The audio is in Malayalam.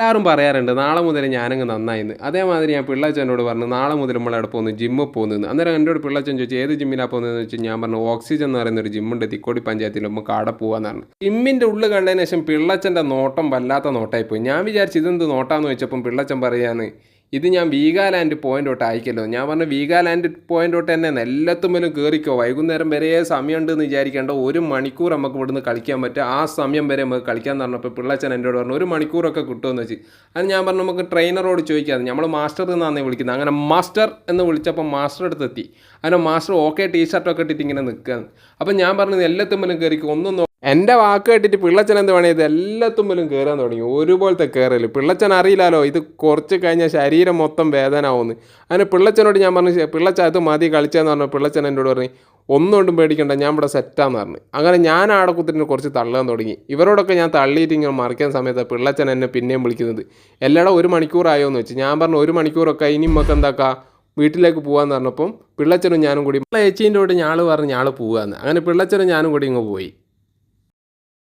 എല്ലാവരും പറയാറുണ്ട് നാളെ മുതൽ ഞാനങ്ങ് നന്നായിന്ന്. അതേമാതിരി ഞാൻ പിള്ളച്ചനോട് പറഞ്ഞു നാളെ മുതൽ നമ്മൾ അവിടെ പോകുന്നു ജിമ്മിൽ പോകുന്നു അന്നേരം എന്റെ ഒരു പിള്ളച്ചൻ ചോദിച്ചു ഏത് ജിമ്മിലാണ് പോകുന്നതെന്ന് വെച്ചാൽ ഞാൻ പറഞ്ഞു ഓക്സിജൻ എന്ന് പറയുന്ന ഒരു ജിമ്മുണ്ട് തിക്കോടി പഞ്ചായത്തിൽ നമുക്ക് അവിടെ പോകാന്നാണ് ജിമ്മിന്റെ ഉള്ളിൽ കണ്ടതിന് ശേഷം പിള്ളച്ചന്റെ നോട്ടം വല്ലാത്ത നോട്ടായിപ്പോയി. ഞാൻ വിചാരിച്ചു ഇതെന്ത് നോട്ടാന്ന്? വെച്ചപ്പം പിള്ളച്ചൻ പറയാന്ന് ഇത് ഞാൻ വീഗാലാൻഡ് പോയിന്റ് തൊട്ട് അയക്കല്ലോ. ഞാൻ പറഞ്ഞു വീഗാലാൻഡ് പോയിന്റ് തൊട്ട് തന്നെ എല്ലാത്തുമ്മലും കയറിക്കോ വൈകുന്നേരം വരെ സമയമുണ്ട് എന്ന് വിചാരിക്കേണ്ട ഒരു മണിക്കൂർ നമുക്ക് ഇവിടുന്ന് കളിക്കാൻ പറ്റുക. ആ സമയം വരെ നമുക്ക് കളിക്കാൻ പറഞ്ഞപ്പോൾ പിള്ളച്ചൻ എന്നോട് പറഞ്ഞു ഒരു മണിക്കൂറൊക്കെ കിട്ടുമെന്ന് വെച്ച്. അത് ഞാൻ പറഞ്ഞു നമുക്ക് ട്രെയിനറോട് ചോദിക്കാം നമ്മൾ മാസ്റ്റർ എന്നാണ് വിളിക്കുന്നത് അങ്ങനെ മാസ്റ്റർ എന്ന് വിളിച്ചപ്പോൾ മാസ്റ്റർ അടുത്തെത്തി. അങ്ങനെ മാസ്റ്റർ ഓക്കെ ടീ ഷർട്ടൊക്കെ ഇട്ടിട്ട് ഇങ്ങനെ നിൽക്കുകയാണ് അപ്പം ഞാൻ പറഞ്ഞത് എല്ലാത്തുമ്മലും കയറിക്കോ ഒന്നും എന്റെ വാക്ക് കേട്ടിട്ട് പിള്ളച്ചൻ എന്ത് പണിയത്? എല്ലാത്തുമ്മലും കയറാൻ തുടങ്ങി. ഒരുപോലത്തെ കയറൽ പിള്ളച്ചൻ അറിയില്ലല്ലോ ഇത് കുറച്ച് കഴിഞ്ഞാൽ ശരീരം മൊത്തം വേദന ആവുന്നു അങ്ങനെ പിള്ളച്ചനോട് ഞാൻ പറഞ്ഞു "ശേ, പിള്ളച്ച അത് മതി കളിച്ചാന്ന് പറഞ്ഞു. പിള്ളച്ചൻ എന്നോട് പറഞ്ഞു ഒന്നുകൊണ്ടും പേടിക്കണ്ട ഞാൻ ഇവിടെ സെറ്റാന്ന് പറഞ്ഞു. അങ്ങനെ ഞാൻ ആടെ കുത്തിട്ട് കുറച്ച് തള്ളാൻ തുടങ്ങി. ഇവരോടൊക്കെ ഞാൻ തള്ളിയിട്ട് ഇങ്ങനെ മറിക്കാൻ സമയത്ത് പിള്ളച്ചൻ എന്നെ പിന്നെയും വിളിക്കുന്നത്. എല്ലാടെ ഒരു മണിക്കൂറായോ എന്ന് വെച്ച്. ഞാൻ പറഞ്ഞു ഒരു മണിക്കൂറൊക്കെ ഇനി നമുക്ക് എന്താക്കാം? വീട്ടിലേക്ക് പോകാന്ന് പറഞ്ഞപ്പം പിള്ളച്ചനും ഞാനും കൂടി ചേച്ചീന്റെ കൂടെ ഞാൾ പറഞ്ഞ് ഞാൾ പോകാന്ന് അങ്ങനെ പിള്ളച്ചനും ഞാനും കൂടി ഇങ്ങ് പോയി.